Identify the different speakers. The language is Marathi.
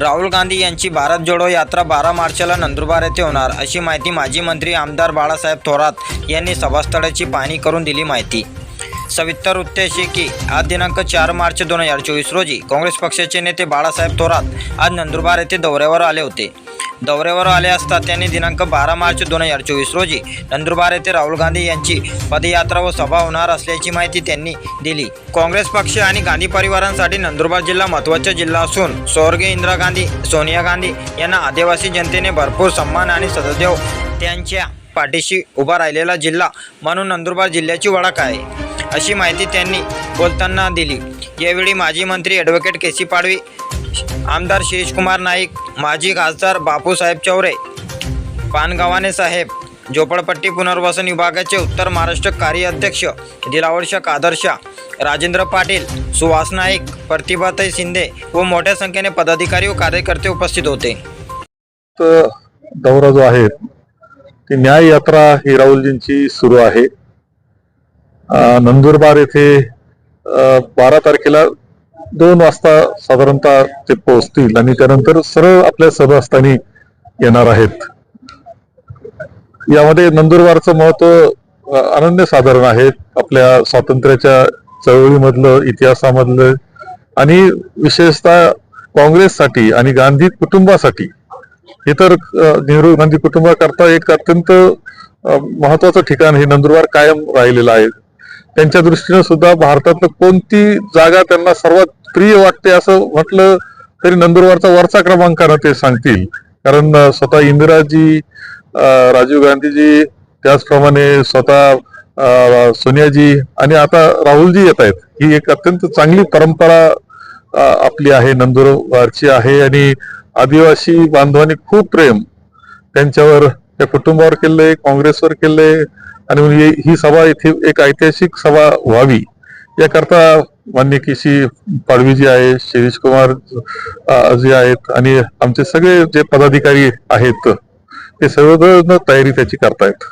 Speaker 1: राहुल गांधी यांची भारत जोडो यात्रा बारा मार्चला नंदुरबार येथे होणार अशी माहिती माजी मंत्री आमदार बाळासाहेब थोरात यांनी सभास्थळाची पाहणी करून दिली माहिती. सविस्तर वृत्त अशी की आज दिनांक चार मार्च दोन हजार चोवीस रोजी काँग्रेस पक्षाचे नेते बाळासाहेब थोरात आज नंदुरबार येथे दौऱ्यावर आले होते. दौऱ्यावर आले असता त्यांनी दिनांक बारा मार्च दोन हजार चोवीस रोजी नंदुरबार येथे राहुल गांधी यांची पदयात्रा व सभा होणार असल्याची माहिती त्यांनी दिली. काँग्रेस पक्ष आणि गांधी परिवारांसाठी नंदुरबार जिल्हा महत्त्वाचा जिल्हा असून स्वर्गीय इंदिरा गांधी सोनिया गांधी यांना आदिवासी जनतेने भरपूर सन्मान आणि सदैव त्यांच्या पाठीशी उभा राहिलेला जिल्हा म्हणून नंदुरबार जिल्ह्याची ओळख आहे अशी माहिती त्यांनी बोलताना दिली. यावेळी माजी मंत्री ॲडव्होकेट के सी पाडवी आमदार शिरीष कुमार नाईक माजी खासदार बापूसाहेब चौरे पानगावाने साहेब झोपडपट्टी पुनर्वसन विभागाचे उत्तर महाराष्ट्र कार्याध्यक्ष दिलावर्षक आदर्शा राजेंद्र पाटील सुहास नाईक प्रतिभाताई शिंदे व मोठ्या संख्येने पदाधिकारी व कार्यकर्ते उपस्थित होते.
Speaker 2: दौरा जो आहे ती न्याय यात्रा ही राहुलजींची सुरू आहे. नंदुरबार येथे बारा तारखेला दोन वाजता साधारणतः ते पोहोचतील आणि त्यानंतर सरळ आपल्या सभास्थानी येणार आहेत. यामध्ये नंदुरबारचं महत्त्व अनन्य साधारण आहे. आपल्या स्वातंत्र्याच्या चळवळीमधलं इतिहासामधलं आणि विशेषतः काँग्रेससाठी आणि गांधी कुटुंबासाठी. हे तर नेहरू गांधी कुटुंबाकरता एक अत्यंत महत्वाचं ठिकाण हे नंदुरबार कायम राहिलेलं आहे. त्यांच्या दृष्टीनं सुद्धा भारतातलं कोणती जागा त्यांना सर्वात प्रिय वाटते असं म्हटलं तरी नंदुरबारचा वरचा क्रमांकानं ते सांगतील. कारण स्वतः इंदिराजी राजीव गांधीजी त्याचप्रमाणे स्वतः सोनियाजी आणि आता राहुलजी येत आहेत. ही एक अत्यंत चांगली परंपरा आपली आहे नंदुरबारची आहे आणि आदिवासी बांधवांनी खूप प्रेम त्यांच्यावर त्या कुटुंबावर केले काँग्रेसवर केले आणि ही- ही सभा इथे एक ऐतिहासिक सभा व्हावी याकरता मान्य केशी पाडवीजी आहे शिरीष कुमार जे आहेत आणि आमचे सगळे जे पदाधिकारी आहेत ते सर्वजण तयारी त्याची करतायत.